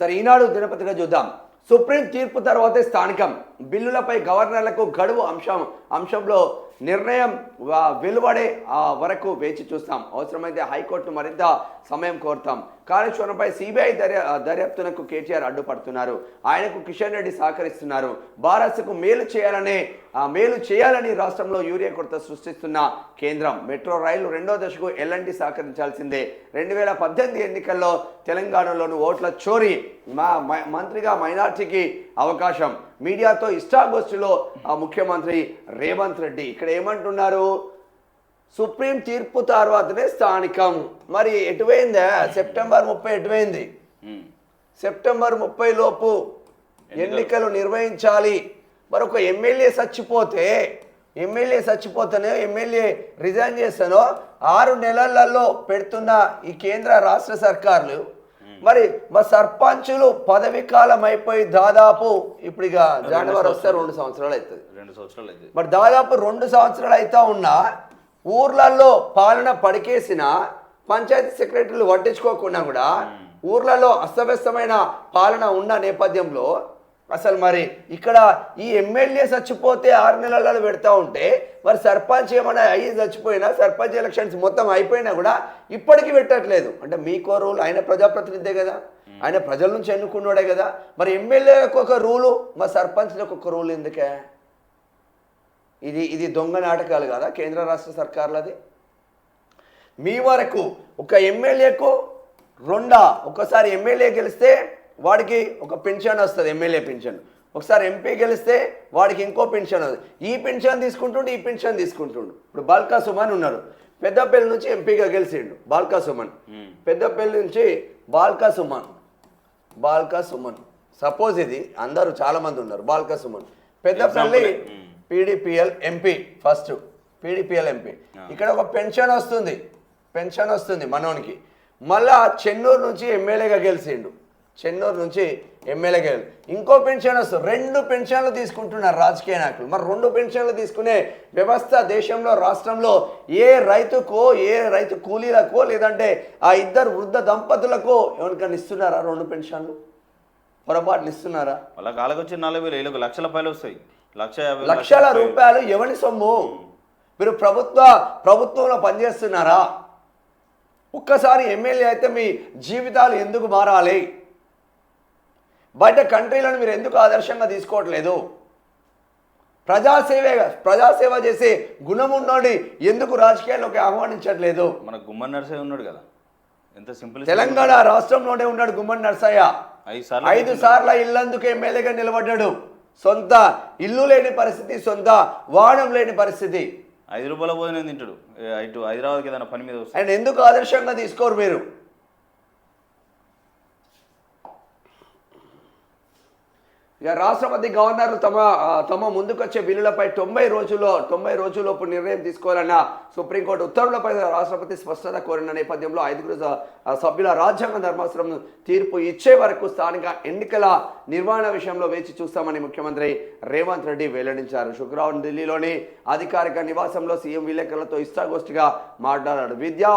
సరే ఈనాడు దినపత్రిక చూద్దాం. సుప్రీం తీర్పు తర్వాతే స్థానికం. బిల్లులపై గవర్నర్లకు గడువు అంశం అంశంలో నిర్ణయం వెలువడే ఆ వరకు వేచి చూస్తాం. అవసరమైతే హైకోర్టు మరింత సమయం కోరుతాం. కాళేశ్వరంపై సిబిఐ దర్యా దర్యాప్తునకు కేటీఆర్ అడ్డుపడుతున్నారు. ఆయనకు కిషన్ రెడ్డి సహకరిస్తున్నారు. భారత్కు మేలు చేయాలనే ఆ మేలు చేయాలని రాష్ట్రంలో యూరియా కొరత సృష్టిస్తున్న కేంద్రం. మెట్రో రైలు రెండో దశకు ఎల్ఎన్టీ సహకరించాల్సిందే. రెండు వేల పద్దెనిమిది ఎన్నికల్లో తెలంగాణలోని ఓట్ల చోరీ మా మ- మంత్రిగా మైనార్టీకి అవకాశం. మీడియాతో ఇష్టాగోష్ఠిలో ఆ ముఖ్యమంత్రి రేవంత్ రెడ్డి. ఇక్కడ ఏమంటున్నారు? సుప్రీం తీర్పు తర్వాతనే స్థానికం. మరి ఎటువైందా? సెప్టెంబర్ ముప్పై ఎటువైంది. సెప్టెంబర్ ముప్పై లోపు ఎన్నికలు. నిర్వహించాలి. మరి ఒక ఎమ్మెల్యే చచ్చిపోతే ఎమ్మెల్యే చచ్చిపోతేనే ఎమ్మెల్యే రిజైన్ చేస్తానో ఆరు నెలలలో పెడుతున్న ఈ కేంద్ర రాష్ట్ర సర్కార్లు మరి మా సర్పంచులు పదవి కాలం అయిపోయి దాదాపు ఇప్పుడు ఇక జనవరి వస్తే రెండు సంవత్సరాలు అవుతుంది. రెండు సంవత్సరాలు అయితే మరి దాదాపు రెండు సంవత్సరాలు అయితే ఉన్నా ఊర్లలో పాలన పడికేసిన పంచాయతీ సెక్రటరీలు పట్టించుకోకుండా కూడా ఊర్లలో అస్తవ్యస్తమైన పాలన ఉన్న నేపథ్యంలో అసలు మరి ఇక్కడ ఈ ఎమ్మెల్యే చచ్చిపోతే ఆరు నెలలలో పెడతా ఉంటే మరి సర్పంచ్ ఏమైనా అయ్యి చచ్చిపోయినా సర్పంచ్ ఎలక్షన్స్ మొత్తం అయిపోయినా కూడా ఇప్పటికీ పెట్టట్లేదు. అంటే మీకో రూల్ ఆయన ప్రజాప్రతినిధే కదా. ఆయన ప్రజల నుంచి ఎన్నుకున్నాడే కదా. మరి ఎమ్మెల్యేలకు ఒక రూలు మా సర్పంచ్లకు ఒక రూల్ ఎందుకే? ఇది ఇది దొంగ నాటకాలు కదా కేంద్ర రాష్ట్ర సర్కార్లది? మీ వరకు ఒక ఎమ్మెల్యేకు రెండా? ఒకసారి ఎమ్మెల్యే గెలిస్తే వాడికి ఒక పెన్షన్ వస్తుంది ఎమ్మెల్యే పెన్షన్ ఒకసారి ఎంపీ గెలిస్తే వాడికి ఇంకో పెన్షన్ వస్తుంది. ఈ పెన్షన్ తీసుకుంటుండు ఈ పెన్షన్ తీసుకుంటుండు. ఇప్పుడు బాల్కా సుమన్ ఉన్నారు. పెద్దపల్లి నుంచి ఎంపీగా గెలిచిండు బాల్కా సుమన్. పెద్దపల్లి నుంచి బాల్కా సుమన్. బాల్కా సుమన్. సపోజ్ ఇది అందరూ చాలా మంది ఉన్నారు Balka Suman. Peddapalli. PDPL MP first PDPL MP. ఇక్కడ ఒక పెన్షన్ వస్తుంది. పెన్షన్ వస్తుంది మనోనికి. మళ్ళా చెన్నూరు నుంచి ఎమ్మెల్యేగా గెలిచిండు. చెన్నూరు నుంచి ఎమ్మెల్యేగా ఇంకో పెన్షన్ వస్తుంది రెండు పెన్షన్లు తీసుకుంటున్నారు రాజకీయ నాయకులు. మరి రెండు పెన్షన్లు తీసుకునే వ్యవస్థ దేశంలో రాష్ట్రంలో ఏ రైతుకో ఏ రైతు కూలీలకో లేదంటే ఆ ఇద్దరు వృద్ధ దంపతులకు ఎవరికైనా ఇస్తున్నారా రెండు పెన్షన్లు? పొరపాట్లు ఇస్తున్నారా? వాళ్ళ కాళ్ళకి వచ్చి నాలుగు వేలు వీళ్ళకి లక్షల పైలు వస్తాయి. లక్ష లక్షల. రూపాయలు ఎవరి సొమ్ము? మీరు ప్రభుత్వ ప్రభుత్వంలో పనిచేస్తున్నారా? ఒక్కసారి ఎమ్మెల్యే అయితే మీ జీవితాలు ఎందుకు మారాలి? బయట కంట్రీలను మీరు ఎందుకు ఆదర్శంగా తీసుకోవట్లేదు? ప్రజాసేవే ప్రజాసేవ చేసే గుణం ఉన్నోడి ఎందుకు రాజకీయాల్లోకి ఆహ్వానించట్లేదు? మన గుమ్మన్ నర్సే ఉన్నాడు కదా. ఎంత సింపుల్ తెలంగాణ రాష్ట్రంలోనే ఉన్నాడు గుమ్మడి నర్సయ్య. ఐదు సార్లు ఇల్లందుకు ఎమ్మెల్యేగా నిలబడ్డాడు. సొంత ఇల్లు లేని పరిస్థితి సొంత వాహనం లేని పరిస్థితి. ఐదు రూపాయల భోజనం తింటాడు. ఇటు హైదరాబాద్కి ఏదైనా పని మీద వస్తాయి ఆయన ఎందుకు ఆదర్శంగా తీసుకోరు మీరు? ఇక రాష్ట్రపతి గవర్నర్లు తమ తమ ముందుకొచ్చే బిల్లులపై తొంభై రోజుల్లో తొంభై రోజుల్లోపు నిర్ణయం తీసుకోవాలన్న సుప్రీంకోర్టు ఉత్తర్వులపై రాష్ట్రపతి స్పష్టత కోరిన నేపథ్యంలో ఐదుగురు స- సభ్యుల రాజ్యాంగ ధర్మాసనం తీర్పు ఇచ్చే వరకు స్థానిక ఎన్నికల నిర్వహణ విషయంలో వేచి చూస్తామని ముఖ్యమంత్రి రేవంత్ రెడ్డి వెల్లడించారు. శుక్రవారం ఢిల్లీలోని అధికారిక నివాసంలో సీఎం విలేకరులతో ఇష్టాగోష్ఠిగా మాట్లాడాడు విద్యా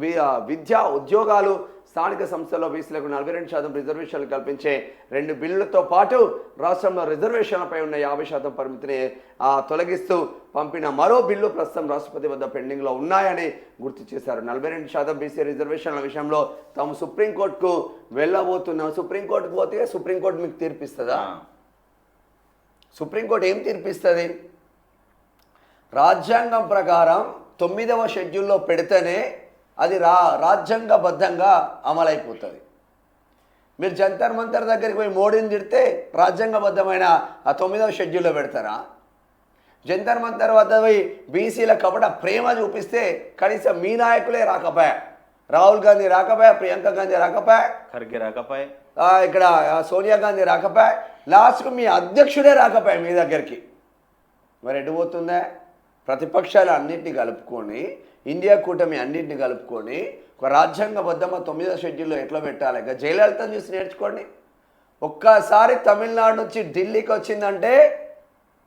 వి- విద్యా ఉద్యోగాలు స్థానిక సంస్థల్లో బీసీలకు నలభై రెండు శాతం రిజర్వేషన్లు కల్పించే రెండు బిల్లులతో పాటు రాష్ట్రంలో రిజర్వేషన్లపై ఉన్న యాభై శాతం పరిమితిని ఆ, తొలగిస్తూ పంపిన మరో బిల్లు ప్రస్తుతం రాష్ట్రపతి వద్ద పెండింగ్లో ఉన్నాయని గుర్తు చేశారు. నలభై రెండు శాతం బీసీ రిజర్వేషన్ల విషయంలో తాము సుప్రీంకోర్టుకు వెళ్ళబోతున్నాం. సుప్రీంకోర్టుకు పోతే సుప్రీంకోర్టు మీకు తీర్పిస్తుందా? సుప్రీంకోర్టు ఏం తీర్పిస్తుంది? రాజ్యాంగం ప్రకారం తొమ్మిదవ షెడ్యూల్లో పెడితేనే అది రా రాజ్యాంగబద్ధంగా అమలైపోతుంది. మీరు జంతర్ మంతర్ దగ్గరికి పోయి మోడీని తిడితే రాజ్యాంగబద్ధమైన ఆ తొమ్మిదవ షెడ్యూల్లో పెడతారా? జంతర్ మంతర్ వద్ద పోయి బీసీల కపట ప్రేమ చూపిస్తే కనీసం మీ నాయకులే రాకపోయా. రాహుల్ గాంధీ రాకపోయా ప్రియాంక గాంధీ రాకపోయా. ఖర్గే రాకపాయ్. ఇక్కడ సోనియా గాంధీ రాకపోయా. లాస్ట్కు మీ అధ్యక్షుడే రాకపోయా మీ దగ్గరికి. మరి ఎటు పోతుందా? ప్రతిపక్షాలు అన్నింటినీ కలుపుకొని ఇండియా కూటమి అన్నింటినీ కలుపుకొని ఒక రాజ్యాంగబద్ధమ తొమ్మిదో షెడ్యూల్లో ఎట్లా పెట్టాలి? ఇంకా జయలలితను చూసి నేర్చుకోండి. ఒక్కసారి తమిళనాడు నుంచి ఢిల్లీకి వచ్చిందంటే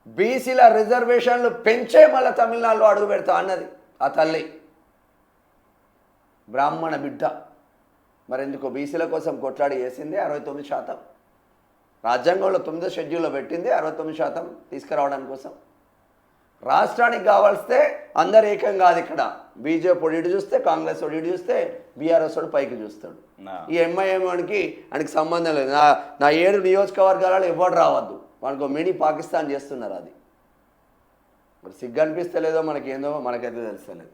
బీసీల రిజర్వేషన్లు పెంచే మళ్ళీ తమిళనాడులో అడుగు పెడతా అన్నది ఆ తల్లి. బ్రాహ్మణ బిడ్డ. మరి బీసీల కోసం కొట్లాడి వేసింది అరవై తొమ్మిది శాతం. రాజ్యాంగంలో తొమ్మిదో షెడ్యూల్లో పెట్టింది అరవై తొమ్మిది శాతం తీసుకురావడానికి కోసం. రాష్ట్రానికి కావాల్స్తే అందరు ఏకం కాదు ఇక్కడ. బీజేపీ వాడు ఇటు చూస్తే కాంగ్రెస్ వాడు ఇటు చూస్తే బీఆర్ఎస్ వాడు పైకి చూస్తాడు. ఈ ఎంఐఎం వాడికి ఆయనకి సంబంధం లేదు. నా నా ఏడు నియోజకవర్గాలలో ఎవడు రావద్దు. వానికి మినీ పాకిస్తాన్ చేస్తున్నారు అది. మరి సిగ్గు అనిపిస్తలేదో మనకి ఏందో మనకైతే తెలుస్తలేదు.